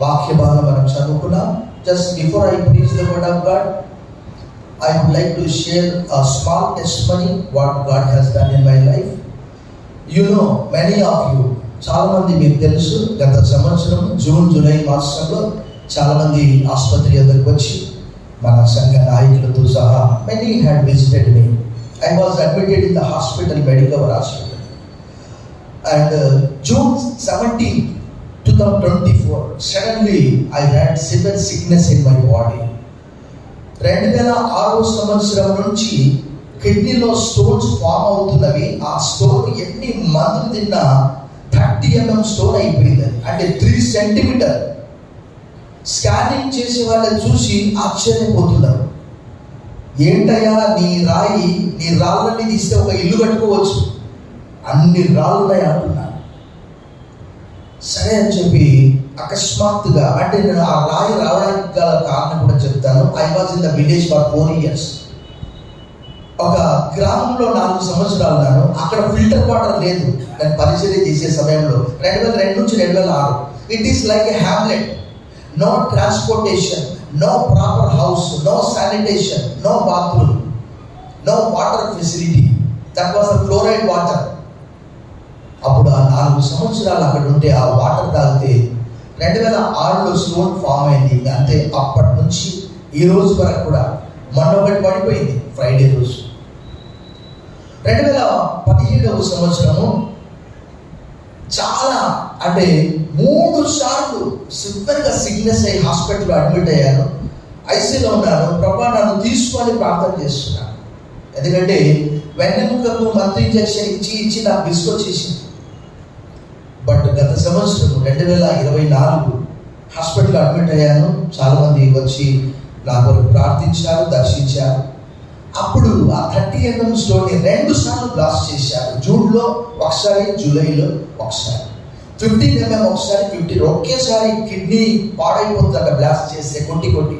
వాక్య భాగం మనం చదువుకున్నాం. Just before I preach the word of God I would like to share a small testimony what God has done in my life you know many of you చాలామంది మీకు తెలుసు గత సంవత్సరం June July మాసంలో చాలామంది ఆసుపత్రి ఎదురుకు వచ్చి మన సంఘ నాయకులతో సహా many had visited me I was admitted in the hospital medical hospital and June seventeenth I sickness in my రెండు వేల ఆరో సంవత్సరం నుంచి కిడ్నీలో స్టోన్స్ ఫామ్ అవుతున్నవి. ఆ స్టోన్ ఎన్ని మందు తిన్నా థర్టీ ఎంఎం స్టోన్ అయిపోయింది. అంటే త్రీ సెంటీమీటర్ స్కానింగ్ చేసే వాళ్ళని చూసి ఆశ్చర్యపోతున్నారు. ఏంటయ్యా నీ రాయి నీ రాళ్ళని తీస్తే ఒక ఇల్లు కట్టుకోవచ్చు. అన్ని రాళ్ళున్నాయి అంటున్నా. సరే అని చెప్పి అకస్మాత్తుగా అంటే నేను ఆ రాయి రావడానికి గల కారణం కూడా చెప్తాను. I was in the village for four years ఒక గ్రామంలో నాలుగు సంవత్సరాలు ఉన్నాను. అక్కడ ఫిల్టర్ వాటర్ లేదు. నేను పరిచయం చేసే సమయంలో రెండు వేల రెండు నుంచి రెండు వేల ఆరు. It is like a hamlet no transportation no proper house no sanitation no bathroom no water facility that was fluoride water అప్పుడు ఆ నాలుగు సంవత్సరాలు అక్కడ ఉంటే ఆ వాటర్ తాగితే రెండు వేల ఆరులో స్టోన్ ఫామ్ అయింది. అంతే అప్పటి నుంచి ఈ రోజు వరకు కూడా. మొన్న ఒకటి పడిపోయింది ఫ్రైడే రోజు. రెండు వేల పదిహేడవ సంవత్సరము చాలా అంటే మూడు సార్లు సిద్ధంగా సిగ్నెస్ అయ్యి హాస్పిటల్లో అడ్మిట్ అయ్యాను. ఐసీలో ఉన్నాను. ప్రభా నన్ను తీసుకొని ప్రార్థన చేస్తున్నాను ఎందుకంటే వెన్నెముకకు మంత్రి ఇంజక్షన్ ఇచ్చి ఇచ్చి నాకు తీసుకొచ్చేసింది గత సంవత్సరం రెండు వేల ఇరవై నాలుగు హాస్పిటల్ అడ్మిట్ అయ్యాను. చాలామంది వచ్చి నా కొరకు ప్రార్థించారు దర్శించారు. అప్పుడు ఆ థర్టీ ఎంఎం స్టోన్ని రెండు సార్లు బ్లాస్ట్ చేశారు. జూన్లో ఒకసారి జూలైలో ఒకసారి. ఫిఫ్టీన్ ఎంఎం ఒకసారి ఫిఫ్టీన్ ఒకేసారి కిడ్నీ పాడైపోతుందట బ్లాస్ట్ చేస్తే కొట్టి కొట్టి.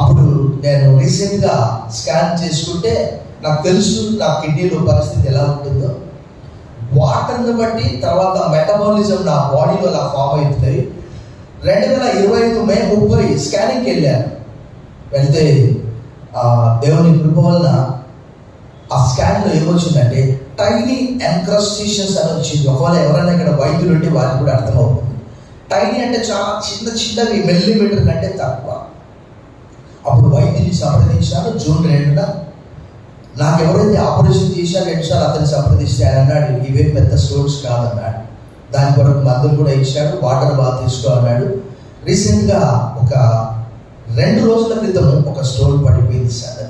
అప్పుడు నేను రీసెంట్గా స్కాన్ చేసుకుంటే నాకు తెలుసు నా కిడ్నీలో పరిస్థితి ఎలా ఉంటుందో. వాటర్ని బట్టి తర్వాత మెటబాలిజం నా బాడీలో అలా ఫామ్ అవుతుంది రెండు వేల ఇరవై ఐదు మే ముప్పై స్కానింగ్కి వెళ్ళాను. వెళ్తే ఆ, దేవుని కృప వలన ఆ స్కాన్లో ఏమొచ్చిందంటే టైనీ ఎంక్రస్టేషన్స్ అని వచ్చింది. ఒకవేళ ఎవరైనా ఇక్కడ వైద్యులు ఉంటే వారికి కూడా అర్థమవుతుంది. టైనీ అంటే చాలా చిన్న చిన్నవి మిల్లీమీటర్ కంటే తక్కువ. అప్పుడు వైద్యుని సంప్రదించాను జూన్ రెండున నాకు ఎవరైతే ఆపరేషన్ చేశారో ఎన్నిసార్లు అతన్ని సంప్రదిస్తే ఆయన అన్నాడు ఇవే పెద్ద స్టోన్స్ కాదన్నాడు. దాని కొరకు మందులు కూడా ఇచ్చాడు వాటర్ బాగా తీసుకో అన్నాడు. రీసెంట్గా ఒక రెండు రోజుల క్రితం ఒక స్టోన్ పడిపోయింది సార్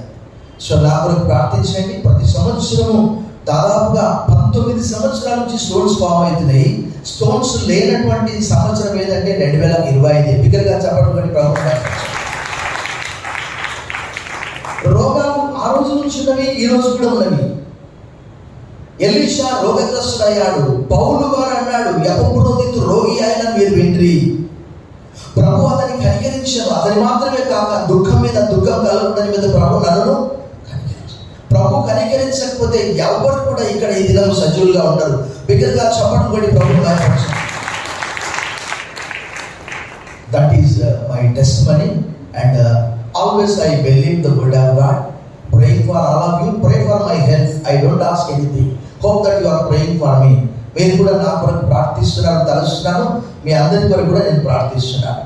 సో నా కొరకు ప్రార్థించండి ప్రతి సంవత్సరము దాదాపుగా పంతొమ్మిది సంవత్సరాల నుంచి స్టోన్స్ ఫామ్ అవుతున్నాయి. స్టోన్స్ లేనటువంటి సంవత్సరం ఏదంటే రెండు వేల ఇరవై ఐదు. బిగ్గరగా చెప్పడం ప్రభుత్వం రోగాలు సంభవించినవి ఈ రోజు కూడా ఉన్నవి ఎలీషా రోగగ్రస్తుడయ్యాడు. పౌలు గారు అన్నాడు యపపురోహితు రోగి అయిన మీరు వింట్రి. ప్రభు అతని కనికరించారు. అతని మాత్రమే కాక దుఃఖం మీద దుఃఖం కలగడం మీద ప్రభు నన్ను ప్రభు కనికరించకపోతే ఎవరు కూడా ఇక్కడ ఈ దినం సజీవులుగా ఉండరు. బిగ్గరగా చెప్పడం కూడా ప్రభు that is my testimony and always I believe the good of for all of you pray for my health I don't ask anything hope that you are praying for me మీరు కూడా నా కొరకు ప్రార్థిస్తున్నారు తలుస్తున్నాను మీ అందరి కొరకు కూడా నేను ప్రార్థిస్తున్నాను.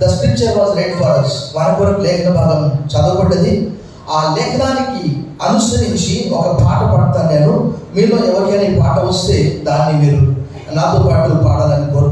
The scripture was read for us మన కొరకు లేఖన భాగం చదవబడ్డది. ఆ లేఖనానికి అనుసరించి ఒక పాట పాడతాను నేను. మీలో ఎవరికైనా ఈ పాట వస్తే దాన్ని మీరు నాతో పాటు పాడాలని